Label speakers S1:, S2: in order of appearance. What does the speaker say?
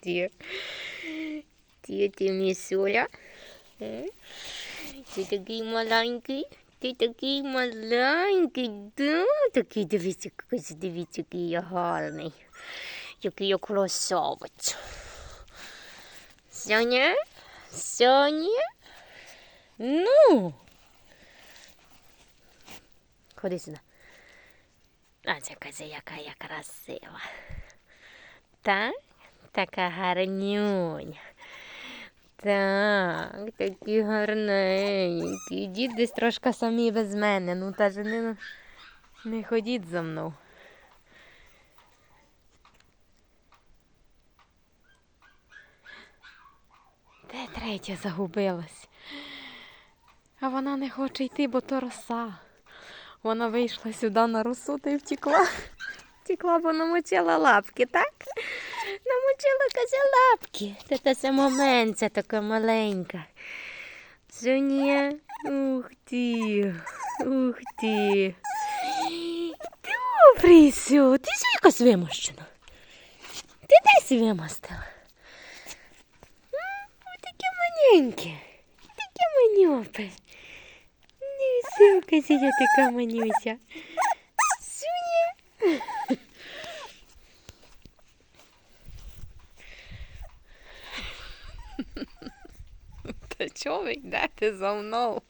S1: Tia. Tia tem minha sola. Hum? Tia tá aqui malanque. Tia tá aqui malanque. Tá aqui de vídeo que coisa de vídeo que ia rolar, né? Eu queria crossover. Sonia? Sonia? Não! これですな。あ、じゃかぜやかやからせわ。Так? Така гарнюня. Так, такі гарненькі. Дід десь трошки самі без мене. Ну та ж не, не ходіть за мною. Де третя загубилась? А вона не хоче йти, бо то роса. Вона вийшла сюди на росу та й втекла. Втекла, бо намочила лапки, так? Намочила каже лапки. Та та сама менця така маленька. Соня, ух ти, ух ти. Добрий сю, ти що якось вимощена? Ти десь вимостила? М, Ой, таке маленьке, таке манюпе. Ну, силка я така манюся. Суня. Та чого ви йдете за мною?